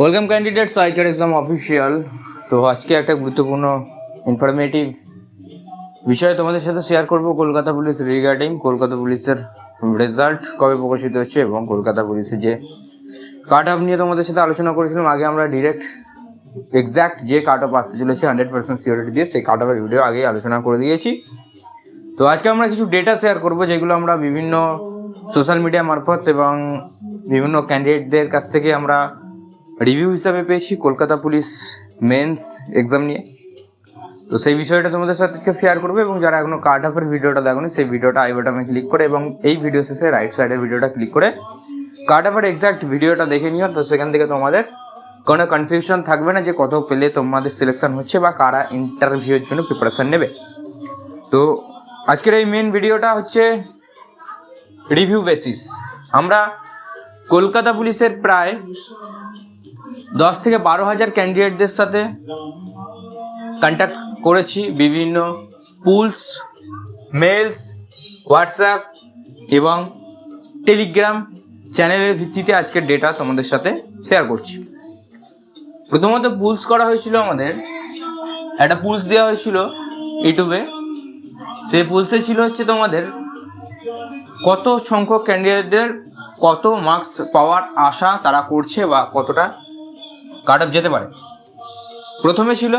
Welcome candidates আইটার exam official তো আজকে একটা গুরুত্বপূর্ণ ইনফরমেটিভ বিষয় তোমাদের সাথে শেয়ার করব কলকাতা পুলিশ রিগার্ডিং কলকাতা পুলিশের রেজাল্ট কবে প্রকাশিত হচ্ছে এবং কলকাতা পুলিশের যে কাট অফ নিয়ে তোমাদের সাথে আলোচনা করেছিলাম। আগে আমরা ডিরেক্ট এক্স্যাক্ট যে কাট অফ আসতে চলেছে হান্ড্রেড পার্সেন্ট সিওরিটি দিয়ে সেই কাট অফের ভিডিও আগেই আলোচনা করে দিয়েছি। তো আজকে আমরা কিছু ডেটা শেয়ার করব, যেগুলো আমরা বিভিন্ন সোশ্যাল মিডিয়া মারফত এবং বিভিন্ন ক্যান্ডিডেটদের কাছ থেকে আমরা রিভিউ হিসাবে পেয়েছি, কলকাতা পুলিশ মেন্স এক্সাম নিয়ে। তো সেই বিষয়টা তোমাদের সাথে আজকে শেয়ার করব এবং যারা এখনও কার্ড অফের ভিডিওটা দেখোনি, সেই ভিডিওটা আই বাটনে ক্লিক করে এবং এই ভিডিও শেষে রাইট সাইডের ভিডিওটা ক্লিক করে কার্ড অফের এক্সাক্ট ভিডিওটা দেখে নিও। তো সেখান থেকে তোমাদের কোনো কনফিউশন থাকবে না যে কত পেলে তোমাদের সিলেকশন হচ্ছে বা কারা ইন্টারভিউর জন্য প্রিপারেশন নেবে। তো আজকের এই মেন ভিডিওটা হচ্ছে রিভিউ বেসিস আমরা কলকাতা পুলিশের প্রায় দশ থেকে বারো হাজার ক্যান্ডিডেটদের সাথে কন্ট্যাক্ট করেছি, বিভিন্ন পুলস মেলস হোয়াটসঅ্যাপ এবং টেলিগ্রাম চ্যানেলের ভিত্তিতে আজকের ডেটা তোমাদের সাথে শেয়ার করছি। প্রথমত পুলস করা হয়েছিল আমাদের। একটা পুলস দেওয়া হয়েছিল ইউটিউবে। সেই পুলসে ছিল হচ্ছে তোমাদের কত সংখ্যক ক্যান্ডিডেটদের কত মার্কস পাওয়ার আশা তারা করছে বা কতটা কাট অফ যেতে পারে? প্রথমে ছিল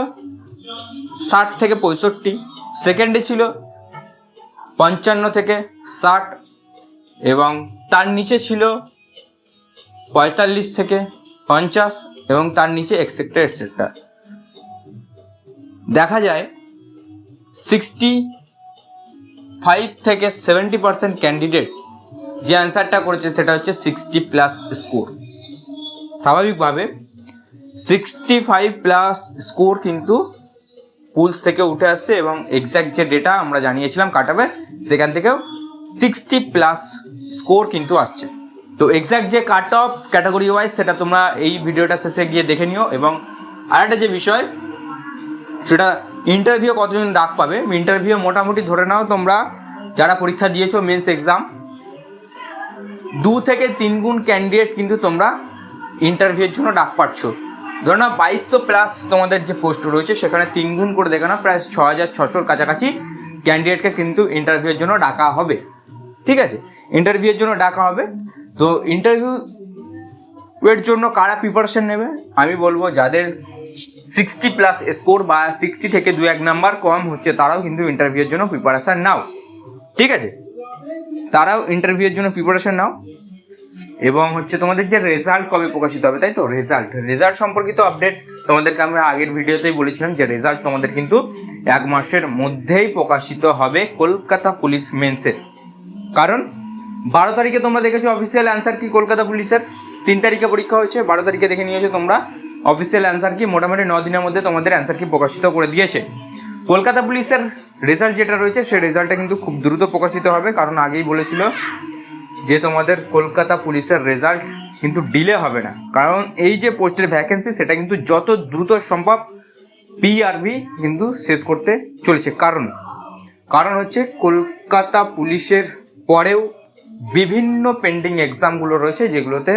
ষাট থেকে পঁয়ষট্টি সেকেন্ডে ছিল পঞ্চান্ন থেকে ষাট এবং তার নিচে ছিল পঁয়তাল্লিশ থেকে পঞ্চাশ এবং তার নিচে এক্সেট্রা এক্সেট্রা দেখা যায় সিক্সটি ফাইভ থেকে সেভেন্টি পার্সেন্ট ক্যান্ডিডেট যে অ্যান্সারটা করেছে সেটা হচ্ছে সিক্সটি প্লাস স্কোর স্বাভাবিকভাবে সিক্সটি ফাইভ প্লাস স্কোর কিন্তু পুলস থেকে উঠে আসছে এবং এক্স্যাক্ট যে ডেটা আমরা জানিয়েছিলাম কাটাবে সেখান থেকেও সিক্সটি প্লাস স্কোর কিন্তু আসছে। তো এক্স্যাক্ট যে কাট অফ ক্যাটাগরি ওয়াইজ সেটা তোমরা এই ভিডিওটা শেষে গিয়ে দেখে নিও এবং আরেকটা যে বিষয়, সেটা ইন্টারভিউ কতজন ডাক পাবে? ইন্টারভিউ মোটামুটি ধরে নাও তোমরা যারা পরীক্ষা দিয়েছ মেন্স এক্সাম দু থেকে তিন গুণ ক্যান্ডিডেট কিন্তু তোমরা ইন্টারভিউর জন্য ডাক পাচ্ছ। ধরো না বাইশশো প্লাস তোমাদের যে পোস্ট রয়েছে, সেখানে তিন গুণ করে দেখো না প্রায় ছ হাজার ছশোর কাছাকাছি ক্যান্ডিডেটকে কিন্তু ইন্টারভিউর জন্য ডাকা হবে। ঠিক আছে? ইন্টারভিউর জন্য ডাকা হবে। তো ইন্টারভিউ এর জন্য কারা প্রিপারেশন নেবে? আমি বলব, যাদের সিক্সটি প্লাস স্কোর বা সিক্সটি থেকে দু এক নাম্বার কম হচ্ছে, তারাও কিন্তু ইন্টারভিউর জন্য প্রিপারেশান নাও। ঠিক আছে? তারাও ইন্টারভিউর জন্য প্রিপারেশন নাও। এবং হচ্ছে তোমাদের যে রেজাল্ট কবে প্রকাশিত হবে, তাই তো? রেজাল্ট রেজাল্ট সম্পর্কিত আপডেট তোমাদেরকে আমরা আগের ভিডিওতেই বলেছিলাম যে রেজাল্ট তোমাদের কিন্তু এক মাসের মধ্যেই প্রকাশিত হবে কলকাতা পুলিশ মেন্সের কারণ বারো তারিখে তোমরা দেখেছ অফিসিয়াল অ্যান্সার কি কলকাতা পুলিশের? তিন তারিখে পরীক্ষা হয়েছে, বারো তারিখে দেখে নিয়েছো তোমরা অফিসিয়াল অ্যান্সার কি? মোটামুটি ন দিনের মধ্যে তোমাদের অ্যান্সার কি প্রকাশিত করে দিয়েছে। কলকাতা পুলিশের রেজাল্ট যেটা রয়েছে সেই রেজাল্টটা কিন্তু খুব দ্রুত প্রকাশিত হবে। কারণ আগেই বলেছিল যে তোমাদের কলকাতা পুলিশের রেজাল্ট কিন্তু ডিলে হবে না। কারণ এই যে পোস্টের ভ্যাকেন্সি সেটা কিন্তু যত দ্রুত সম্ভব পিআরবি কিন্তু শেষ করতে চলেছে। কারণ কারণ হচ্ছে কলকাতা পুলিশের পরেও বিভিন্ন পেন্ডিং এক্সামগুলো রয়েছে, যেগুলোতে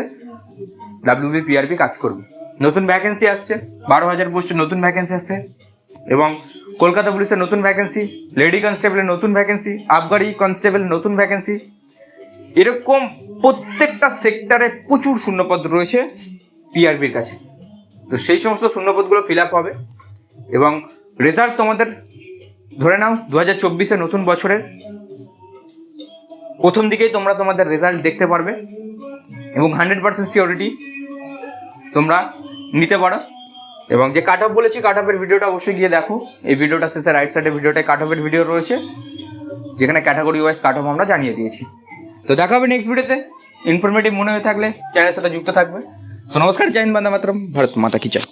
ডাব্লিউবি পিআরবি কাজ করবে। নতুন ভ্যাকেন্সি আসছে, বারো হাজার পোস্টে নতুন ভ্যাকেন্সি আসছে এবং কলকাতা পুলিশের নতুন ভ্যাকেন্সি লেডি কনস্টেবলের নতুন ভ্যাকেন্সি আবগারি কনস্টেবল নতুন ভ্যাকেন্সি এরকম প্রত্যেকটা সেক্টরে প্রচুর শূন্যপদ রয়েছে পিআরবির কাছে। তো সেই সমস্ত শূন্যপদগুলো ফিল আপ হবে এবং রেজাল্ট তোমাদের ধরে নাও দু হাজার চব্বিশে নতুন বছরের। প্রথম দিকেই তোমরা তোমাদের রেজাল্ট দেখতে পারবে এবং হান্ড্রেড পার্সেন্ট সিওরিটি তোমরা নিতে পারো। এবং যে কাট অফ বলেছি কাট অফের ভিডিওটা অবশ্যই গিয়ে দেখো। এই ভিডিওটা শেষে রাইট সাইডে ভিডিওটায় কাট অফের ভিডিও রয়েছে, যেখানে ক্যাটাগরি ওয়াইজ কাট অফ আমরা জানিয়ে দিয়েছি। তো দেখা হবে নেক্সট ভিডিওতে ইনফরমেটিভ মনে হয়ে থাকলে চ্যানেলের সাথে যুক্ত থাকবে। সো নমস্কার, জয় হিন্দ বন্দে মাতরম, ভারত মাতা কি চাই